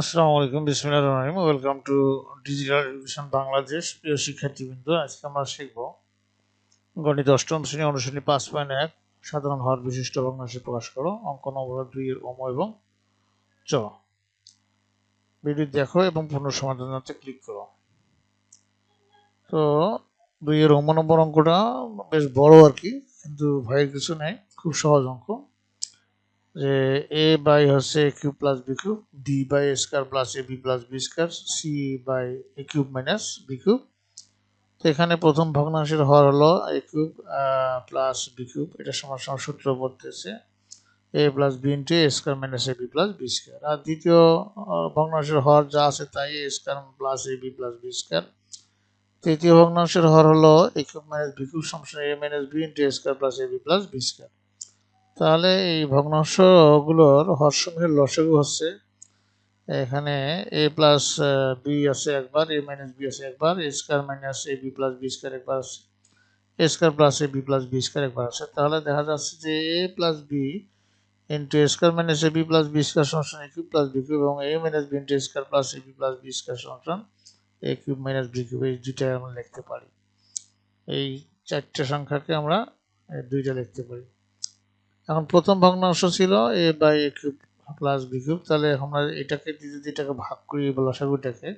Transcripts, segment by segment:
আসসালামু আলাইকুম, বিসমিল্লাহির রহমানির রহিম welcome to digital education Bangladesh প্রিয় শিক্ষার্থীবৃন্দ, আজকে আমরা শিখব গণিত অষ্টম শ্রেণি অনুশ্রেণী পাঁচ পয়েন্ট এক, সাধারণ হর বিশিষ্ট ভগ্নাংশে প্রকাশ করো, অঙ্ক নম্বর দুই এর অম এবং চ। ভিডিও দেখো এবং পূর্ণ সমাধানতে ক্লিক করো। তো দুই এর অম নম্বর অঙ্কটা বেশ বড় আর কি, কিন্তু ভয়ের কিছু নেই, খুব সহজ অঙ্ক। যে এ বাই হচ্ছে A cube plus B cube D by A square plus A B plus B square C by A cube minus B cube তো এখানে প্রথম ভগ্নাংশের হর হলো A cube plus B cube এটা সমান সমান সূত্র বলতেছে। A plus B into A square minus A B plus B square আর দ্বিতীয় ভগ্নাংশের হর যা আছে তাই A square plus A B plus B square তৃতীয় ভগ্নাংশের হর হলো A cube minus B cube সমান A minus B into A square plus A B plus B square তাহলে এই ভগ্নাংশগুলোর হরসমূহের লসাগু হচ্ছে, এখানে এ প্লাস বি আছে একবার এ মাইনাস বি আছে একবার A square minus A B plus B square একবার আছে A square plus A B plus B square একবার আছে। তাহলে দেখা যাচ্ছে যে A plus B into A square minus A B plus B square সমান A cube plus B cube এবং A minus B into A square plus A B plus B square সমান A cube minus B cube এই দুইটাই আমরা লিখতে পারি। এই চারটে সংখ্যাকে আমরা দুইটা লিখতে পারি। এখন প্রথম ভগ্নাংশ ছিল, A by A cube plus B cube তাহলে আমরা এটাকে যদি এটাকে ভাগ করি লসাগুটাকে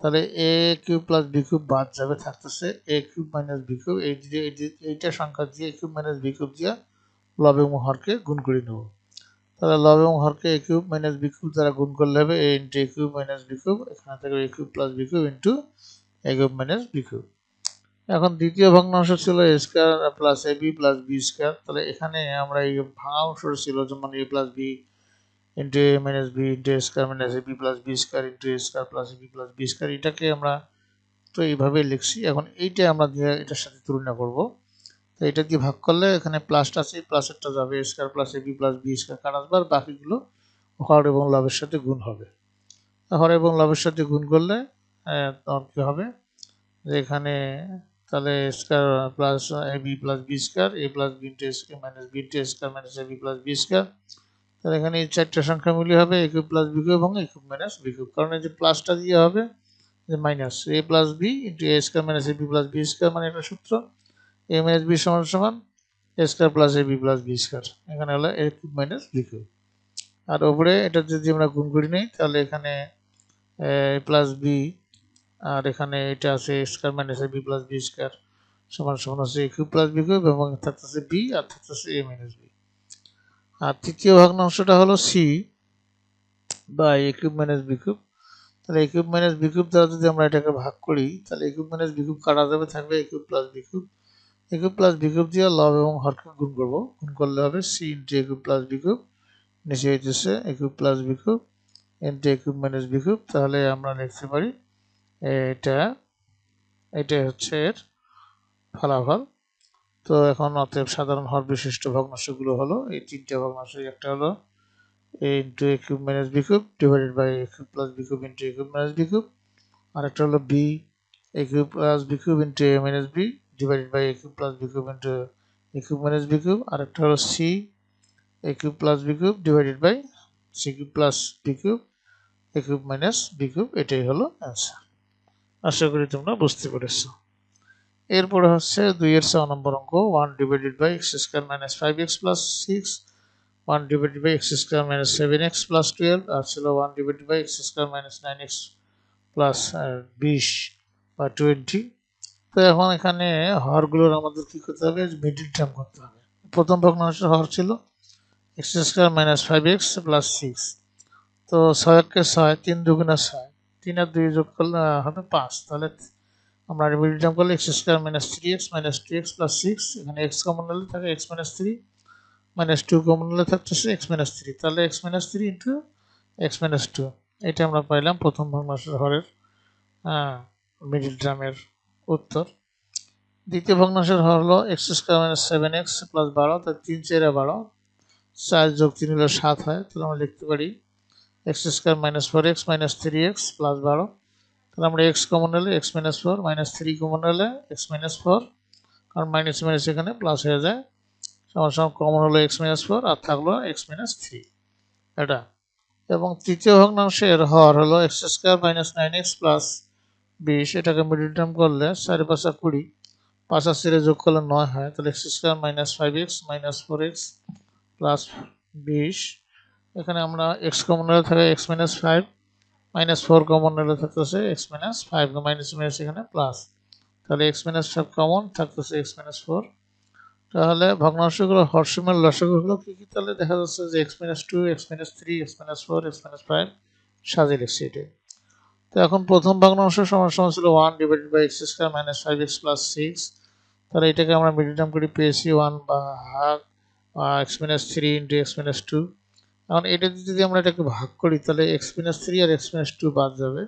তাহলে A cube plus B cube বাদ যাবে, থাকতেছে A cube minus B cube এই দিয়ে- এইটা সংখ্যা দিয়ে A cube minus B cube দিয়ে লব এবং হরকে গুণ করে নেব। তাহলে লব এবং হরকে A cube minus B cube দ্বারা গুণ করলে হবে A into A cube minus B cube এখানে থাকবে A cube plus B cube into A cube minus B cube এখন দ্বিতীয় ভগ্নাংশ ছিল A square plus A B plus B square তাহলে এখানে আমরা এই ভাঙা অংশ ছিল যেমন A plus B into A minus B into A square minus A B plus B square into A square plus A B plus B square এটাকে আমরা তো এইভাবে লিখছি। এখন এইটা আমরা দিয়ে এটার সাথে তুলনা করব। তো এটা দিয়ে ভাগ করলে এখানে প্লাসটা আছে প্লাসেরটা যাবে square plus A B plus B square কাটা আসবে আর বাকিগুলো হর এবং লাভের সাথে গুণ হবে। হর এবং লাভের সাথে গুণ করলে তখন কী হবে? যে এখানে তাহলে square plus A B plus B square A plus B into square minus B into square minus A B plus B square তাহলে এখানে এই চারটে সংখ্যা মিলে হবে A cube plus B cube এবং এ মাইনাস বি কিউব কারণ এই যে প্লাসটা দিয়ে হবে যে minus A plus B into A square minus A B plus B square মানে একটা সূত্র এ মাইনাস বি সমান সমান A square plus A B plus B square এখানে হলো A cube minus B cube আর ওপরে এটা যদি আমরা গুণ করি নিই, তাহলে এখানে প্লাস বি আর এখানে এটা আছে square minus B plus B square সমান সমান আছে A cube plus B cube এবং থাকতেছে বি আর থাকতেছে এ মাইনাস বি আর তৃতীয় ভগ্নাংশটা হলো সি বা A cube minus B cube তাহলে A cube minus B cube দ্বারা যদি আমরা এটাকে ভাগ করি, তাহলে A cube minus B cube কাটা যাবে, থাকবে A cube plus B cube A cube plus B cube দিয়ে লব এবং হরকে গুণ করব। গুণ করলে হবে C into A cube plus B cube নিচে হইতেছে A cube plus B cube into A cube minus B cube তাহলে আমরা লিখতে পারি এটা এটাই হচ্ছে এর ফলাফল। তো এখন অতএব সাধারণ হর বিশিষ্ট ভগ্নাংশগুলো হলো, এই তিনটে ভগ্নাংশ একটা হলো A into A cube minus B cube divided by A cube plus B cube into A cube minus B cube আর একটা হলো B A cube plus B cube into A minus B divided by A cube plus B cube into A cube minus B cube আর একটা হলো C A cube plus B cube divided by C cube plus B cube A cube minus B cube এটাই হলো answer আশা করি তোমরা বুঝতে পেরেছ। এরপরে হচ্ছে দুইয়ের ছ নম্বর অঙ্ক one divided by x square minus five x plus six one divided by x square minus seven x plus twelve আর ছিল one divided by x square minus nine x plus বিশ বা টোয়েন্টি তো এখন এখানে হরগুলোর আমাদের কী করতে হবে? মিডিল টার্ম করতে হবে। প্রথম ভগ্নাংশের হর ছিল x square minus five x plus six তো ছয় একে ছয়, তিন দুগুণা ছয়। তিন আর দুই যোগ করলে হবে পাঁচ। তাহলে আমরা টার্ম করলে x square minus three x minus two x plus six এখানে এক্স কমন হলে থাকে x minus three minus two common হলে থাকতেছে এক্স মাইনাস থ্রি তাহলে x minus three into x minus two এটা আমরা পাইলাম প্রথম ভগ্নাংশের হরের মিডিল টার্মের উত্তর। দ্বিতীয় ভগ্নাংশের হর হলো x square minus seven x plus বারো তার তিন চেরা বারো। চার যোগ তিন হলে সাত হয়, তাহলে আমরা লিখতে পারি x square minus four x minus three x plus বারো তাহলে আমরা এক্স কমন হলে x minus four minus three common হলে এক্স মাইনাস ফোর কারণ মাইনাস মাইনাস এখানে প্লাস হয়ে যায়। সমান সমান কমন হলো এক্স মাইনাস ফোর আর থাকল এক্স মাইনাস থ্রি এটা। এবং তৃতীয় ভগ্নাংশের হর হলো x square minus nine x plus বিশ। এটাকে মিডিল টার্ম করলে চারি পাঁচা কুড়ি। পাঁচা সিরে যোগ করলে নয় হয়। তাহলে x square minus five x minus four x plus বিশ। এখানে আমরা এক্স কমন নিলে থাকে x minus five minus four common নিলে থাকতেছে x minus five minus minus এখানে প্লাস তাহলে এক্স মাইনাস ফাইভ কমন থাকতেছে এক্স মাইনাস ফোর তাহলে ভগ্নাংশগুলো হর্ষমের লসগুলো কী কী তাহলে দেখা যাচ্ছে যে x minus two x minus three x minus four x minus five সাজিয়ে লিখছি এটাই তো এখন প্রথম ভগ্নাংশ সমান সমান ছিল one divided by x square minus five x plus six তাহলে এটাকে আমরা মিডিল টার্ম করে পেয়েছি ওয়ান বা half x minus three into x minus two এখন এটা যদি আমরা এটাকে ভাগ করি তাহলে এক্স মাইনাস থ্রি আর এক্স মাইনাস টু বাদ যাবে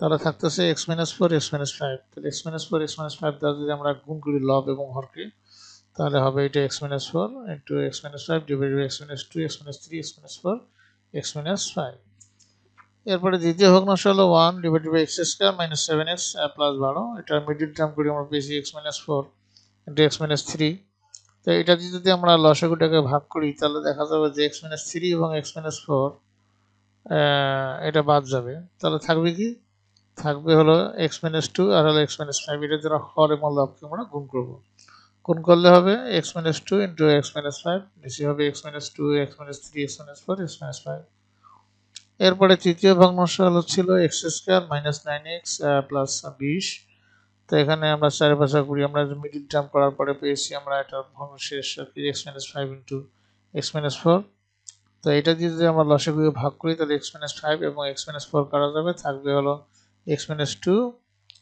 তাহলে থাকতেছে x minus four x minus five তাহলে x minus four x minus five দ্বারা যদি আমরা গুণ করি লব এবং হরকে তাহলে হবে এটা x minus four into x minus five divide by x minus two x minus three x minus four x minus five এরপরে দ্বিতীয় ভগ্নাংশ হলো one divided by x square minus seven x plus বারো এটা মিডিল টার্ম করি আমরা পেয়েছি x minus four into x minus three তো এটা দিয়ে যদি আমরা লসাগুটাকে ভাগ করি তাহলে দেখা যাবে যে এক্স মাইনাস থ্রি এবং এক্স মাইনাস ফোর এটা বাদ যাবে তাহলে থাকবে কি থাকবে হলো এক্স মাইনাস টু আর হলো এক্স মাইনাস ফাইভ এটা যারা হর এবং লবকে আমরা গুণ করব গুণ করলে হবে x minus two into x minus five নিচে হবে x minus two x minus three x minus four x minus five এরপরে তৃতীয় ভগ্নাংশ হলো ছিল x square minus nine x plus বিশ তো এখানে আমরা চারি পাশা করি আমরা মিডিল টার্ম করার পরে পেয়েছি আমরা এটা শেষ x minus five into x minus four তো এটা দিয়ে যদি আমরা লসে লসাগুলো ভাগ করি তাহলে এক্স মাইনাস ফাইভ এবং এক্স মাইনাস ফোর করা যাবে থাকবে হলো এক্স মাইনাস টু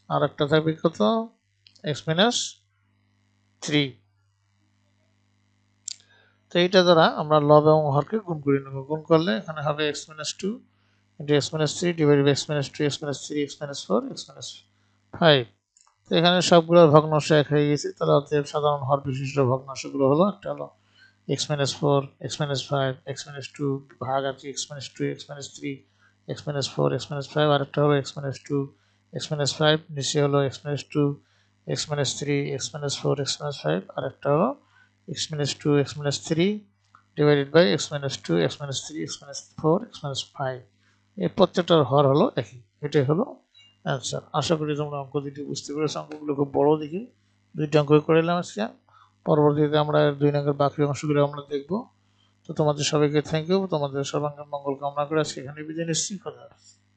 আর একটা থাকবে কত এক্স মাইনাস থ্রি তো এইটা দ্বারা আমরা লব এবং হরকে গুণ করে নেব গুণ করলে এখানে হবে x minus two into x minus three divide by x minus two x minus three x minus four x minus five তো এখানে সবগুলোর ভগ্নাংশ এক হয়ে গেছে তাহলে অতএব সাধারণ হর বিশিষ্ট ভগ্নাংশগুলো হলো একটা হলো x minus four x minus five x minus two ভাগ আছে x minus two x minus three x minus four x minus five আরেকটা হলো x minus two x minus five নিচে হলো x minus two x minus three x minus four x minus five আরেকটা হলো x minus two x minus three divided by x minus two x minus three x minus four x minus five এই প্রত্যেকটার হর হলো একই এটাই হলো answer আশা করি তোমরা অঙ্ক দুটি বুঝতে পেরেছ। অঙ্কগুলো খুব বড় দেখি। দুইটি অঙ্ক করে নিলাম আজকে। পরবর্তীতে আমরা দুই নম্বর বাকি অংশগুলো আমরা দেখব। তো তোমাদের সবাইকে থ্যাংক ইউ তোমাদের সর্বাঙ্গীন মঙ্গল কামনা করে এখানে বিদায় নিচ্ছি। কথা